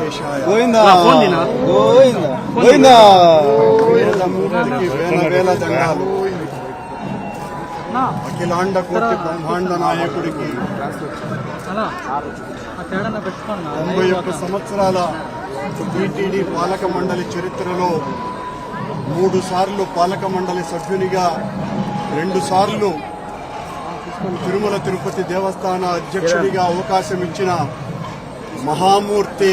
గోవిందా? గోవిందా. గోవిందా. వేల వేల దండాలు అఖిలాండ కోటి బ్రహ్మాండ నాయకుడికి తొంభై ఒక్క సంవత్సరాల టీటీడీ పాలక మండలి చరిత్రలో మూడు సార్లు పాలక మండలి సభ్యునిగా రెండు సార్లు తిరుమల తిరుపతి దేవస్థాన అధ్యక్షుడిగా అవకాశం ఇచ్చిన మహామూర్తి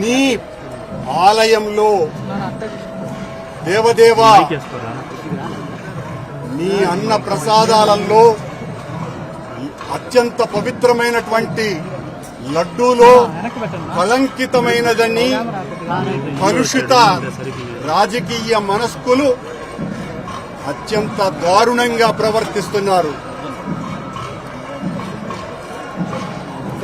నీ ఆలయంలో దేవదేవా నీ అన్న ప్రసాదాలలో అత్యంత పవిత్రమైనటువంటి లడ్డూలో కలంకితమైనదని కలుషిత రాజకీయ మనస్కులు అత్యంత దారుణంగా ప్రవర్తిస్తున్నారు.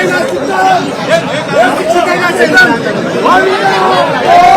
Çıkacak çıkacak çıkacak. Var ya.